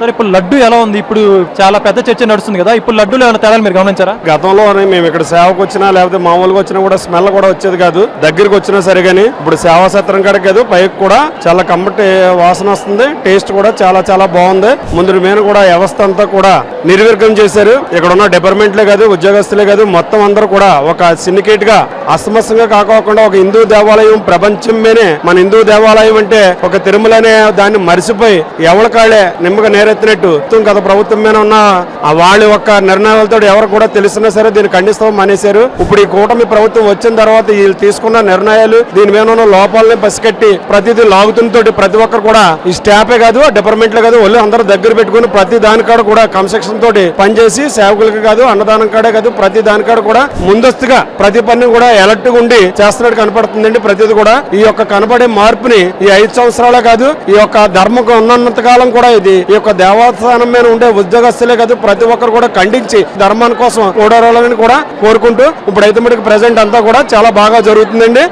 Sir ఇప్పుడు లడ్డు ఎలా ఉంది? ఇప్పుడు చాలా పెద్ద చర్చ నడుస్తుంది కదా ఇప్పుడు లడ్డూలో ఏమైనా తేడాలు మీరు గమనించారా? గతంలో మేము ఇక్కడ సేవకు వచ్చినా లేకపోతే మామూలుగా వచ్చినా కూడా స్మెల్ కూడా వచ్చేది కాదు. దగ్గరికి వచ్చినా సరే కానీ ఇప్పుడు సేవా సత్రం కాడ కాదు పైకి కూడా చాలా కమ్మటి వాసన వస్తుంది టేస్ట్ కూడా చాలా చాలా బాగుంది. ముందు మీద కూడా వ్యవస్థ అంతా కూడా నిర్వీర్గం చేశారు. ఇక్కడ ఉన్న డిపార్ట్మెంట్లే కాదు ఉద్యోగస్తులే కాదు మొత్తం అందరూ కూడా ఒక సిండికేట్గా అస్తమస్తంగా కాకోకుండా ఒక హిందూ దేవాలయం ప్రపంచమేనే మన హిందూ దేవాలయం అంటే ఒక తిరుమలనే దాన్ని మరిసిపోయి ఎవరి కాళ్ళే నేర ఎత్తినట్టు. గత ప్రభుత్వం మీద ఉన్న వాళ్ళ యొక్క నిర్ణయాలతో ఎవరు కూడా తెలిసినా సరే దీన్ని ఖండిస్తాం మానేశారు. ఇప్పుడు ఈ కూటమి ప్రభుత్వం వచ్చిన తర్వాత వీళ్ళు తీసుకున్న నిర్ణయాలు దీని మీద ఉన్న లోపాలని పసికట్టి ప్రతిదీ లాగుతుంతో ప్రతి ఒక్కరు కూడా ఈ స్టాఫే కాదు డిపార్ట్మెంట్లే కాదు వాళ్ళు అందరూ దగ్గర పెట్టుకుని ప్రతి దానికాడ కూడా కన్స్ట్రక్షన్ తోటి పనిచేసి సేవకులకి కాదు అన్నదానం కాడే కాదు ప్రతి దానికాడ కూడా ముందస్తుగా ప్రతి పని కూడా ఎలర్ట్ ఉండి చేస్తున్నట్టు కనపడుతుందండి ప్రతిది కూడా. ఈ యొక్క కనబడే మార్పుని ఈ ఐదు సంవత్సరాలే కాదు ఈ యొక్క ధర్మకు ఉన్నంత కాలం కూడా ఇది ఈ యొక్క దేవస్థానం మీద ఉండే ఉద్యోగస్తులే కాదు ప్రతి ఒక్కరు కూడా ఖండించి ధర్మాని కోసం ఓడారాలని కూడా కోరుకుంటూ ఇప్పుడైతే మటుకు ప్రజెంట్ అంతా కూడా చాలా బాగా జరుగుతుందండి.